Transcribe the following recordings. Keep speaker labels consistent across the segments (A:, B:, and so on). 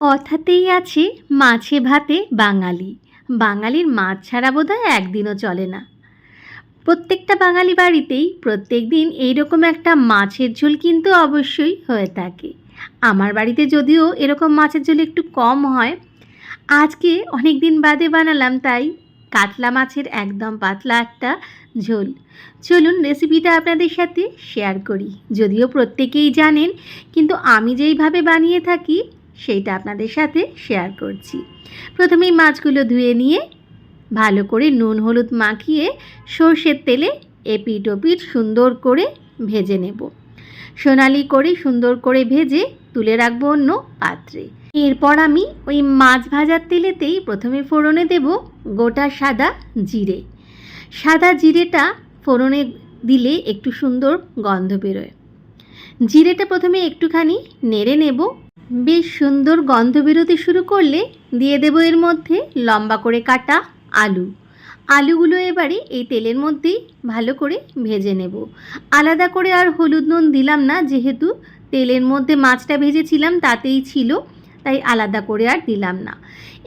A: কথাতেই আছে মাছে ভাতে বাঙালি। বাঙালির মাছ ছাড়া বোধহয় একদিনও চলে না। প্রত্যেকটা বাঙালি বাড়িতেই প্রত্যেক দিন এইরকম একটা মাছের ঝোল কিন্তু অবশ্যই হয়ে থাকে। আমার বাড়িতে যদিও এরকম মাছের ঝোল একটু কম হয়, আজকে অনেক দিন বাদে বানালাম তাই কাতলা মাছের একদম পাতলা একটা ঝোল। চলুন রেসিপিটা আপনাদের সাথে শেয়ার করি। যদিও প্রত্যেকেই জানেন, কিন্তু আমি যেইভাবে বানিয়ে থাকি সেইটা আপনাদের সাথে শেয়ার করছি। প্রথমেই মাছগুলো ধুয়ে নিয়ে ভালো করে নুন হলুদ মাখিয়ে সর্ষের তেলে এপিট ওপিট সুন্দর করে ভেজে নেব। সোনালি করে সুন্দর করে ভেজে তুলে রাখব অন্য পাত্রে। এরপর আমি ওই মাছ ভাজার তেলেতেই প্রথমে ফোড়নে দেব গোটা সাদা জিরে। সাদা জিরেটা ফোড়নে দিলে একটু সুন্দর গন্ধ বেরোয়। জিরেটা প্রথমে একটুখানি নেড়ে নেব। বেশ সুন্দর গন্ধ বেরোতে শুরু করলে দিয়ে দেব এর মধ্যে লম্বা করে কাটা আলু। আলুগুলো এবারে এই তেলের মধ্যেই ভালো করে ভেজে নেব। আলাদা করে আর হলুদ নুন দিলাম না, যেহেতু তেলের মধ্যে মাছটা ভেজেছিলাম তাতেই ছিল, তাই আলাদা করে আর দিলাম না।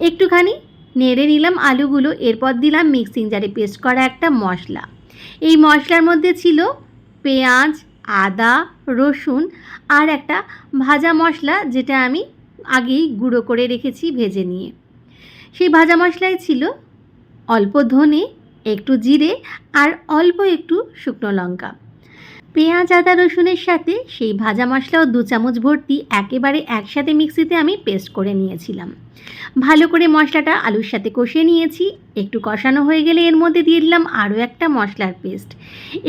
A: একটুখানি নেড়ে নিলাম আলুগুলো, এরপর দিলাম মিক্সিং জারে পেস্ট করা একটা মশলা। এই মশলার মধ্যে ছিল পেঁয়াজ আদা, রসুন আর একটা ভাজা মশলা যেটা আমি আগেই গুঁড়ো করে রেখেছি ভেজে নিয়ে। সেই ভাজা মশলাই ছিল অল্প ধনে, একটু জিরে আর অল্প একটু শুকনো লঙ্কা। পেঁয়াজ, আদা, রসুনের সাথে সেই ভাজা মশলাও দু চামচ ভর্তি একেবারে একসাথে মিক্সিতে আমি পেস্ট করে নিয়েছিলাম। ভালো করে মশলাটা আলুর সাথে কষিয়ে নিয়েছি। একটু কষানো হয়ে গেলে এর মধ্যে দিয়ে দিলাম আরও একটা মশলার পেস্ট।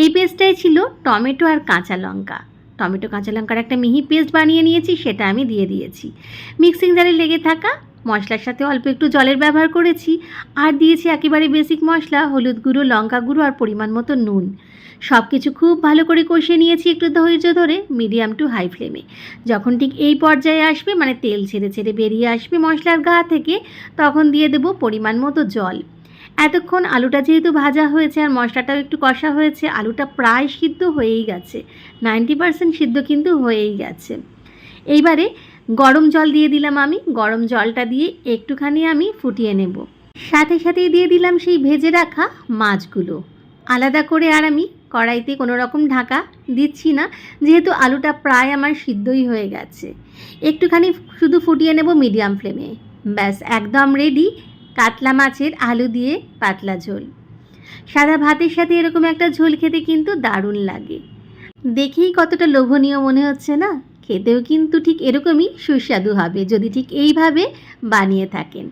A: এই পেস্টটাই ছিল টমেটো আর কাঁচা লঙ্কা। টমেটো, কাঁচা লঙ্কার একটা মিহি পেস্ট বানিয়ে নিয়েছি, সেটা আমি দিয়ে দিয়েছি। মিক্সিং জারে লেগে থাকা মশলার সাথে অল্প একটু জলের ব্যবহার করেছি আর দিয়েছি একেবারে বেসিক মশলা, হলুদ গুঁড়ো, লঙ্কা গুঁড়ো আর পরিমাণ মতো নুন। সব কিছু খুব ভালো করে কষিয়ে নিয়েছি একটু ধৈর্য ধরে মিডিয়াম টু হাই ফ্লেমে যখন ঠিক এই পর্যায়ে আসবে মানে তেল ছেড়ে ছেড়ে বেরিয়ে আসবে মশলার গা থেকে, তখন দিয়ে দেবো পরিমাণ মতো জল। এতক্ষণ আলুটা যেহেতু ভাজা হয়েছে আর মশলাটাও একটু কষা হয়েছে, আলুটা প্রায় সিদ্ধ হয়েই গেছে। নাইনটি পারসেন্ট সিদ্ধ কিন্তু হয়েই গেছে। এইবারে গরম জল দিয়ে দিলাম আমি, গরম জলটা দিয়ে একটুখানি আমি ফুটিয়ে নেব। সাথে সাথেই দিয়ে দিলাম সেই ভেজে রাখা মাছগুলো। আলাদা করে আর আমি কড়াইতে কোনো রকম ঢাকা দিচ্ছি না, যেহেতু আলুটা প্রায় আমার সিদ্ধই হয়ে গেছে। একটুখানি শুধু ফুটিয়ে নেব মিডিয়াম ফ্লেমে। ব্যাস, একদম রেডি কাতলা মাছের আলু দিয়ে পাতলা ঝোল। সাদা ভাতের সাথে এরকম একটা ঝোল খেতে কিন্তু দারুণ লাগে। দেখেই কতটা লোভনীয় মনে হচ্ছে না? খেতেও কিন্তু ঠিক এরকমই সুস্বাদু হবে, যদি ঠিক এইভাবে বানিয়ে থাকেন।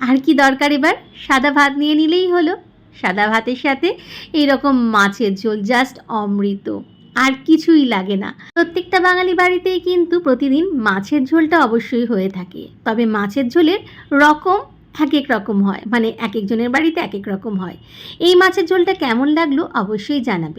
A: আর কি দরকার এবার? সাদা ভাত নিয়ে নিলেই হলো। সাদা ভাতের সাথে এইরকম মাছের ঝোল জাস্ট অমৃত। আর কিছুই লাগে না। প্রত্যেকটা বাঙালি বাড়িতেই কিন্তু প্রতিদিন মাছের ঝোলটা অবশ্যই হয়ে থাকে। তবে মাছের ঝোলের রকম এক এক রকম হয় মানে এক একজনের বাড়িতে এক এক রকম হয়। এই মাছের ঝোলটা কেমন লাগল অবশ্যই জানাবে।